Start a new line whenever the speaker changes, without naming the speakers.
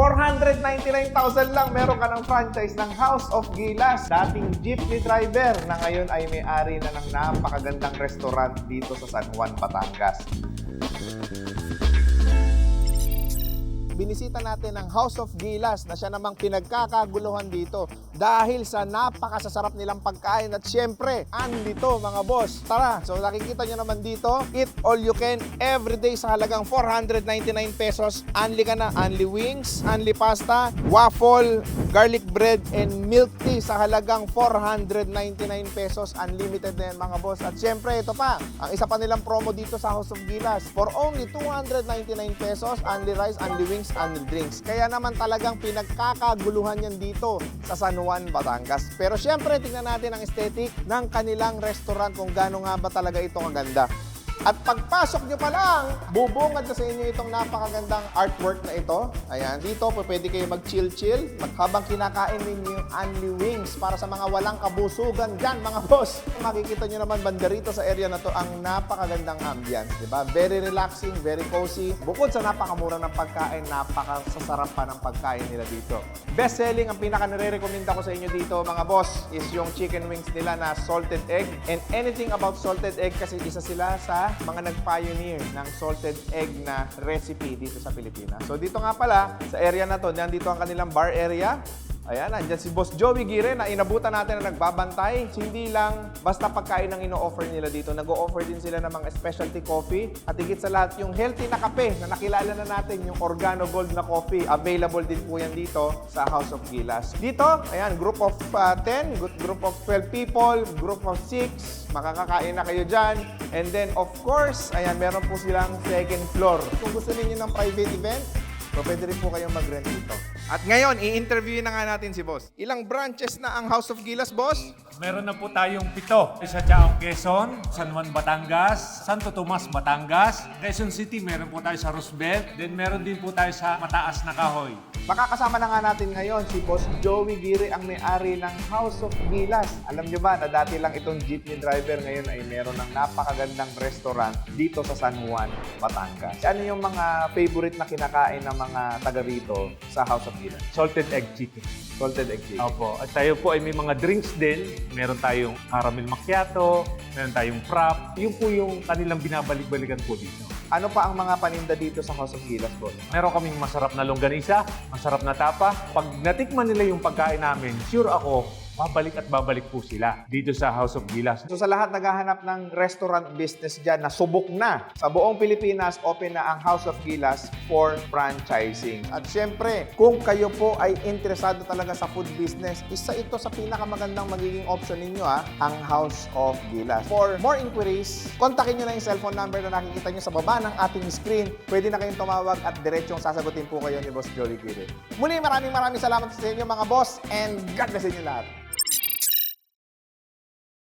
499,000 lang meron ka ng franchise ng House of Gilas. Dating jeepney driver na ngayon ay may-ari na ng napakagandang restaurant dito sa San Juan, Batangas. binisita natin ang House of Gilas na siya namang pinagkakaguluhan dito dahil sa napakasasarap nilang pagkain at syempre, andito mga boss. Tara, so nakikita nyo naman dito, eat all you can every day sa halagang 499 pesos. Unli ka na, unli wings, unli pasta, waffle, garlic bread, and milk tea sa halagang 499 pesos. Unlimited na yan mga boss. At syempre, ito pa, ang isa pa nilang promo dito sa House of Gilas. For only 299 pesos, unli rice, unli wings, unli drinks. Kaya naman talagang pinagkakaguluhan yan dito sa San Juan, Batangas. Pero syempre, tingnan natin ang aesthetic ng kanilang restaurant kung gaano nga ba talaga ito kaganda. At pagpasok nyo pa lang, bubungad na sa inyo itong napakagandang artwork na ito. Ayan, dito po pwede kayo mag-chill-chill mag- habang kinakain ninyo yung Unli Wings para sa mga walang kabusugan dyan, mga boss. Makikita nyo naman banda rito sa area na to ang napakagandang ambience, di ba? Very relaxing, very cozy. Bukod sa napakamura ng pagkain, napakasasarap pa ng pagkain nila dito. Best selling, ang pinaka nire-recommenda ko sa inyo dito, mga boss, is yung chicken wings nila na salted egg. And anything about salted egg kasi isa sila sa mga nag-pioneer ng salted egg na recipe dito sa Pilipinas. So dito nga pala, sa area na to, dyan dito ang kanilang bar area. Ayan, andyan si Boss Joey Gire na inabutan natin na nagbabantay. Hindi lang basta pagkain ang ino-offer nila dito. Nag-o-offer din sila ng mga specialty coffee. At higit sa lahat, yung healthy na kape na nakilala na natin, yung Organo Gold na coffee. Available din po yan dito sa House of Gilas. Dito, ayan, group of uh, 10, group- of 12 people, group of 6. Makakakain na kayo dyan. And then, of course, ayan, meron po silang second floor. Kung gusto niyo ng private event, So, pwede rin po kayong mag-rent dito. At ngayon, i-interview na nga natin si Boss. Ilang branches na ang House of Gilas, Boss?
Meron na po tayong pito. Sa Chaong Quezon, San Juan, Batangas, Santo Tomas, Batangas, Quezon City, meron po tayo sa Roosevelt, then meron din po tayo sa Mataas na Kahoy.
Makakasama na nga natin ngayon si Boss Joey Gire, ang may-ari ng House of Gilas. Alam nyo ba na dati lang itong jeepney driver ngayon ay meron ng napakagandang restaurant dito sa San Juan, Batangas. Ano yung mga favorite na kinakain ng mga taga rito sa House of Gilas?
Salted egg chicken.
Salted egg chicken.
Opo. At tayo po ay may mga drinks din. Meron tayong caramel macchiato, meron tayong frap. Yun po yung kanilang binabalik-balikan po dito.
Ano pa ang mga paninda dito sa House of Gilas, Boss?
Meron kaming masarap na longganisa, masarap na tapa. Pag natikman nila yung pagkain namin, sure ako, babalik at babalik po sila dito sa House of Gilas.
So sa lahat naghahanap ng restaurant business dyan na subok na sa buong Pilipinas, open na ang House of Gilas for franchising. At syempre, kung kayo po ay interesado talaga sa food business, isa ito sa pinakamagandang magiging option ninyo ha, ang House of Gilas. For more inquiries, kontakin nyo na yung cellphone number na nakikita nyo sa baba ng ating screen. Pwede na kayong tumawag at diretsong sasagutin po kayo ni Boss Joey Gire. Muli, maraming maraming salamat sa inyo mga boss and God bless inyo lahat.